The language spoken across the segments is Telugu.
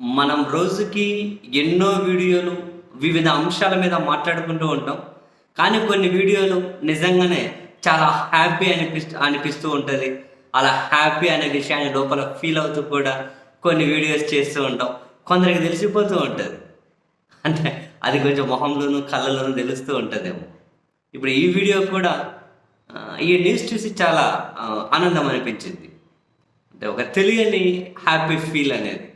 మనం రోజుకి ఎన్నో వీడియోలు వివిధ అంశాల మీద మాట్లాడుకుంటూ ఉంటాం. కానీ కొన్ని వీడియోలు నిజంగానే చాలా హ్యాపీ అనిపిస్తూ అనిపిస్తూ ఉంటుంది. అలా హ్యాపీ అనే విషయాన్ని లోపల ఫీల్ అవుతూ కూడా కొన్ని వీడియోస్ చేస్తూ ఉంటాం. కొందరికి తెలిసిపోతూ ఉంటుంది. అంటే అది కొంచెం మొహంలోనూ కళ్ళలోనూ తెలుస్తూ ఉంటుందేమో. ఇప్పుడు ఈ వీడియో కూడా ఈ న్యూస్ చూసి చాలా ఆనందం అనిపించింది. అంటే ఒక తెలియని హ్యాపీ ఫీల్ అనేది.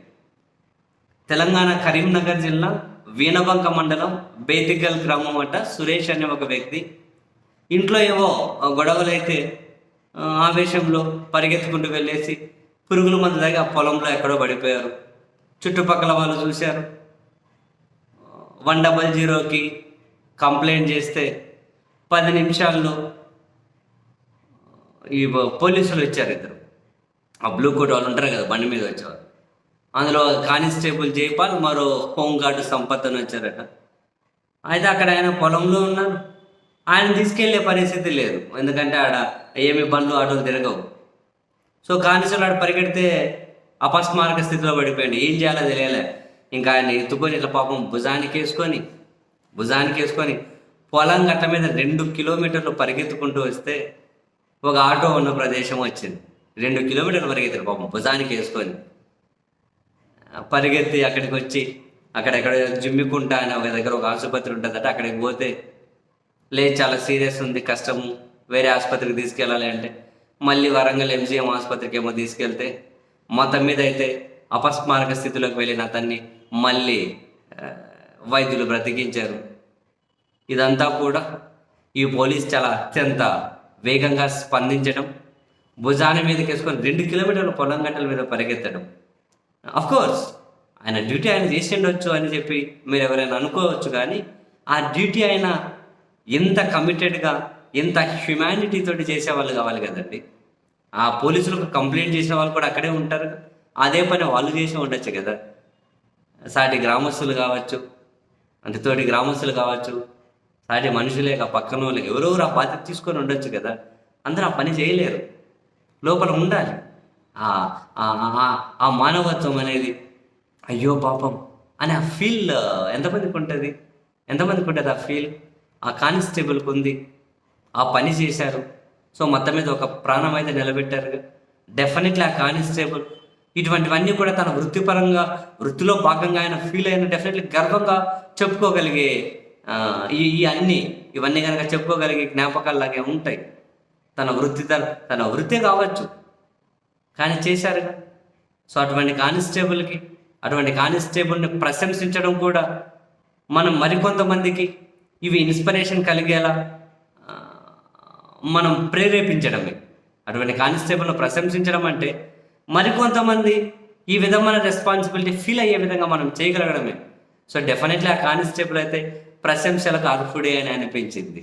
తెలంగాణ కరీంనగర్ జిల్లా వీణబంక మండలం బేతిగల్ గ్రామం అట. సురేష్ అనే ఒక వ్యక్తి. ఇంట్లో ఏవో గొడవలైతే ఆవేశంలో పరిగెత్తుకుంటూ వెళ్ళేసి పురుగుల మందు తాగి ఆ పొలంలో ఎక్కడో పడిపోయారు. చుట్టుపక్కల వాళ్ళు చూశారు. వన్ డబల్ జీరోకి కంప్లైంట్ చేస్తే పది నిమిషాల్లో ఈ పోలీసులు వచ్చారు ఇద్దరు. ఆ బ్లూ కోట్ వాళ్ళు ఉంటారు కదా బండి మీద వచ్చేవారు అందులో కానిస్టేబుల్ జైపాల్ మరో హోంగార్డు సంపత్ అని వచ్చారట. అయితే అక్కడ ఆయన పొలంలో ఉన్నారు ఆయన తీసుకెళ్ళే పరిస్థితి లేదు. ఎందుకంటే ఆడ ఏమి బండ్లు ఆటోలు తిరగవు. సో కానిస్టేబుల్ ఆడ పరిగెడితే అపస్మారక స్థితిలో పడిపోయింది ఏం చేయాలో తెలియలే. ఇంకా ఆయన ఎత్తుకొని ఇట్లా పాపం భుజానికి వేసుకొని భుజానికి వేసుకొని పొలం గట్ట మీద రెండు కిలోమీటర్లు పరిగెత్తుకుంటూ వస్తే ఒక ఆటో ఉన్న ప్రదేశం వచ్చింది. రెండు కిలోమీటర్లు పరిగెత్తారు పాపం భుజానికి వేసుకొని. పరిగెత్తి అక్కడికి వచ్చి అక్కడెక్కడ జిమ్మికుంటా అని ఒక దగ్గర ఒక ఆసుపత్రి ఉంటుందట అక్కడికి పోతే లేదు చాలా సీరియస్ ఉంది కష్టము వేరే ఆసుపత్రికి తీసుకెళ్ళాలి అంటే మళ్ళీ వరంగల్ ఎంజిఎం ఆసుపత్రికి ఏమో తీసుకెళ్తే మతం మీద అయితే అపస్మారక స్థితిలోకి వెళ్ళిన అతన్ని మళ్ళీ వైద్యులు బ్రతికించారు. ఇదంతా కూడా ఈ పోలీస్ చాలా అత్యంత వేగంగా స్పందించడం భుజాన మీదకి వేసుకొని రెండు కిలోమీటర్ల పొలం గంటల మీద పరిగెత్తడం. కోర్స్ ఆయన డ్యూటీ ఆయన చేసి ఉండొచ్చు అని చెప్పి మీరు ఎవరైనా అనుకోవచ్చు కానీ ఆ డ్యూటీ ఆయన ఎంత కమిటెడ్గా ఎంత హ్యుమానిటీ తోటి చేసేవాళ్ళు కావాలి కదండి. ఆ పోలీసులకు కంప్లైంట్ చేసిన వాళ్ళు కూడా అక్కడే ఉంటారు. అదే పని వాళ్ళు చేసి ఉండొచ్చు కదా. సాటి గ్రామస్తులు కావచ్చు అంటే తోటి గ్రామస్తులు కావచ్చు సాటి మనుషులే పక్కన వాళ్ళు ఎవరెవరు ఆ బాధ్యత తీసుకొని ఉండొచ్చు కదా. అందరూ ఆ పని చేయలేరు. లోపల ఉండాలి. ఆ ఆ- మానవత్వం అనేది అయ్యో పాపం అని ఆ ఫీల్ ఎంతమందికి ఉంటుంది? ఎంతమందికి ఉంటుంది ఆ ఫీల్ ఆ కానిస్టేబుల్కి ఉంది. ఆ పని చేశారు. సో మొత్తం మీద ఒక ప్రాణం అయితే నిలబెట్టారు. డెఫినెట్లీ ఆ కానిస్టేబుల్ ఇటువంటివన్నీ కూడా తన వృత్తిపరంగా వృత్తిలో భాగంగా ఆయన ఫీల్ అయిన డెఫినెట్లీ గర్వంగా చెప్పుకోగలిగే ఈ ఈ అన్ని ఇవన్నీ కనుక చెప్పుకోగలిగే జ్ఞాపకాల్లాగే ఉంటాయి. తన వృత్తి తన తన కావచ్చు. కానీ చేశారుగా. సో అటువంటి కానిస్టేబుల్కి అటువంటి కానిస్టేబుల్ని ప్రశంసించడం కూడా మనం మరికొంతమందికి ఇవి ఇన్స్పిరేషన్ కలిగేలా మనం ప్రేరేపించడమే. అటువంటి కానిస్టేబుల్ను ప్రశంసించడం అంటే మరికొంతమంది ఈ విధమైన రెస్పాన్సిబిలిటీ ఫీల్ అయ్యే విధంగా మనం చేయగలగడమే. సో డెఫినెట్లీ ఆ కానిస్టేబుల్ అయితే ప్రశంసలకు అర్హుడే అని అనిపించింది.